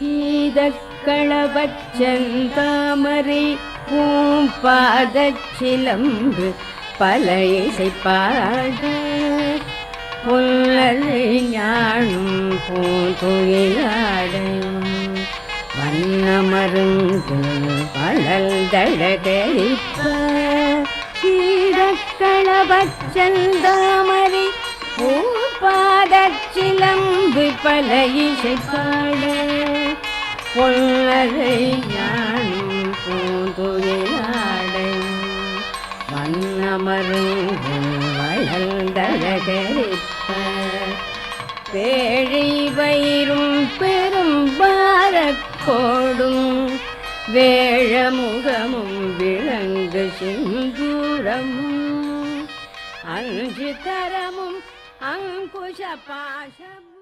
சீதக்களபச்சந்தாமரை பூம்பாதச்சிலம்பு பல இசைப்பாட புல்லரை ஞானும் பூந்துயிலாடும் வண்ணமருந்து பழல் தழகரிப்ப சீடக்களபச்சந்தாமரை பூபாதச்சிலம்பு பல இசைப்பாட பொல்லரை ஞானும் பூந்துயிலாடை. வண்ணமருந்து வளர்ந்தழகரிப்ப. பேழை வயிறும் பெரும் பாரக்கோடும். வேழமுகமும் விளங்கு சிந்தூரமும் அஞ்சு தரமும் அங்குஷ பாசமும்